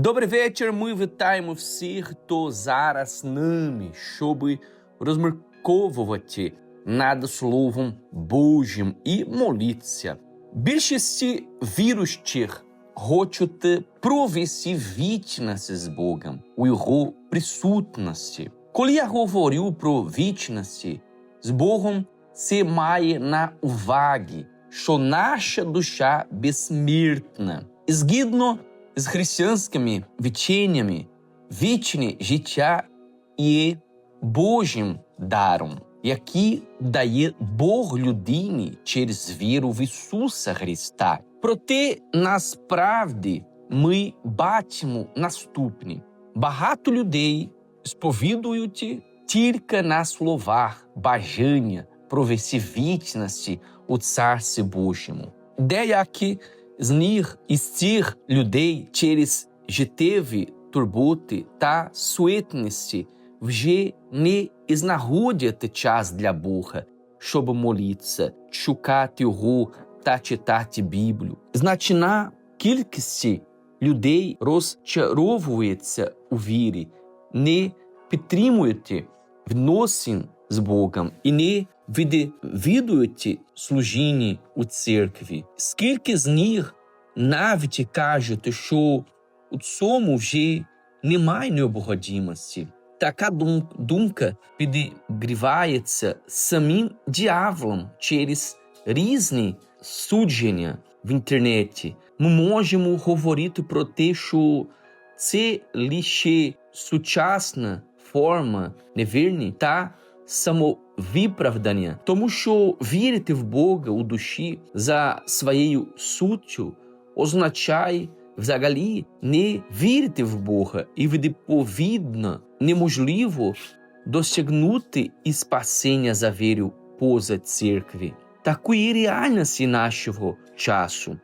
Добрий вечір. Ми вітаємо всіх, хто зараз з нами, щоб розмірковувати над Словом Божим і молитися. Більшість віруючих хочуть провести вічність з Богом у Його присутності. Коли я говорю про вічність з Богом, це має на увазі, що наша душа безсмертна. Згідно з християнськими вченнями вічне життя є Божим даром, який дає Бог людині через віру в Ісуса Христа. Проте насправді ми бачимо наступне: багато людей сповідують тільки на словах бажання провести вічності у Царстві Божому. Деякі з них із цих людей через життєві турботи та суетності вже не знаходять час для Бога, щоб молитися, шукати Його та читати Біблію. Значна кількість людей розчаровується у вірі, не підтримують відносин з Богом і не відвідують служіння у церкві. Скільки з них навіть кажуть, що у цьому вже немає необходимості. Така думка підігрівається самим дьяволом через різні судження в інтернеті. Ми можемо говорити про те, що це лише сучасна форма невірні та самовиправдання, тому що вірити в Бога у душі за своєю суттю означає взагалі не вірити в Бога, і відповідно неможливо досягнути і спасення за віру поза церкві. Такої реальності нашого часу.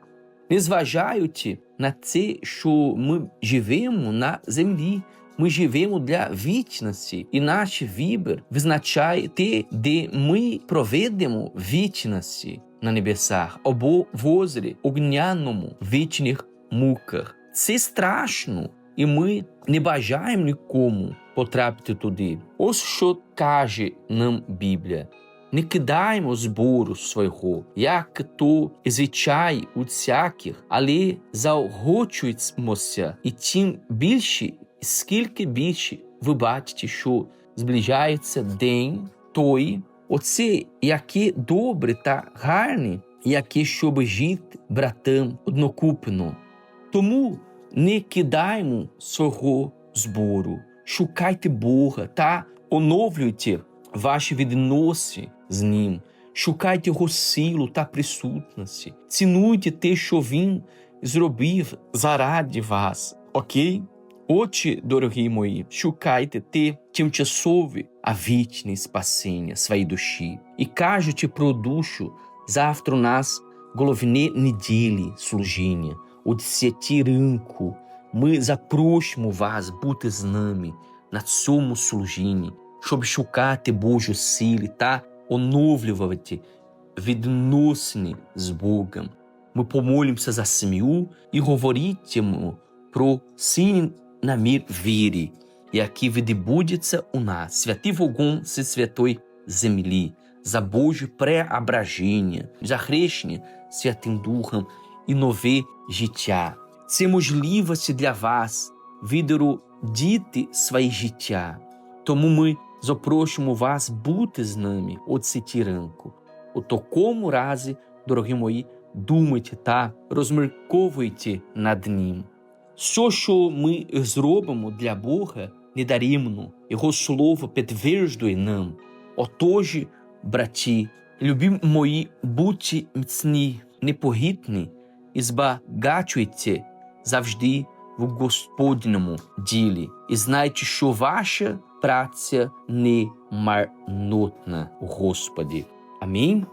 Незважаючи на це, що ми живемо на землі, ми живемо для вічності, і наш вибір визначає те, де ми проведемо вічності на небесах або в озері огняному вічних муках. Це страшно, і ми не бажаємо нікому потрапити туди. Ось що каже нам Біблія. Не кидаємо збору свого, як то звичай у всяких, але заохочуємося, і тим більше, скільки більше ви бачите, що зближається день той, оце яке добре та гарне, яке щоб жити братам однокупно. Тому не кидаємо свого збору, шукайте Бога та оновлюйте ваші відносини з Ним, шукайте Його силу та присутності, цінуйте те, що Він зробив заради вас. Окей? Отже, дорогі мої, шукайте те тимчасове, а вічне спасіння своєї душі. І кажучи про душу, завтра у нас головне неділі служіння, о 10 ранку. Ми запрошуємо вас бути з нами на цьому служінні, щоб шукати Божу силу та оновлювати відносини з Богом. Ми помолимося за сім'ю і говоритимемо про сильний намір віри, який відбудеться у нас, святий вогонь зі святої землі, за Боже преображення, за хрещення Святим Духом і нове життя. Це можливості для вас відродити своє життя. Тому ми запрошуємо вас бути з нами у ці ранку. У такому разі, дорогі мої, думайте та розмірковуйте над ним. Все, що ми зробимо для Бога, недаремно. Його слово підтверджує нам. Отож, браті, любі мої, будьте міцні, непогідні і збагачуйте завжди в Господньому ділі. І знайте, що ваша праця не марнотна Господі. Амінь.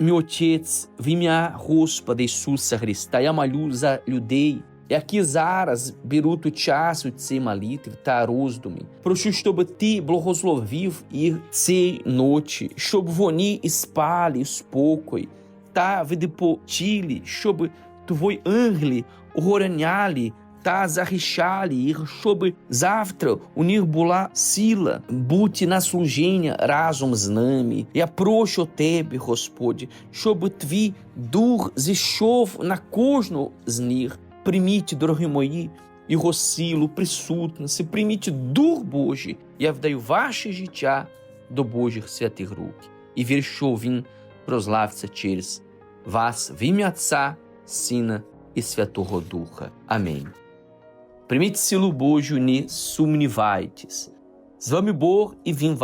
Мій Отець, в ім'я Господа Ісуса Христа, я молю за людей, які зараз беруть участь у цій молитві та роздумі. Прошу, щоб ти благословив їх цієї ночі, щоб вони і спали спокій та відпочили, щоб твої ангели охороняли та захищали їх, щоб завтра у них була сила бути на служіння разом з нами. Я прошу тебе, Господи, щоб твій дух зійшов на кожного з них. Прийміть, дорогі мої, його силу, присутність, прийміть Дух Божий. Я вдаю ваше життя до Божих святих рук. І вірю, що Він розлався через вас в ім'я Отця, Сина і Святого Духа. Амінь. Прийміть силу Божу, не сумнівайтесь. З вами Бог і Він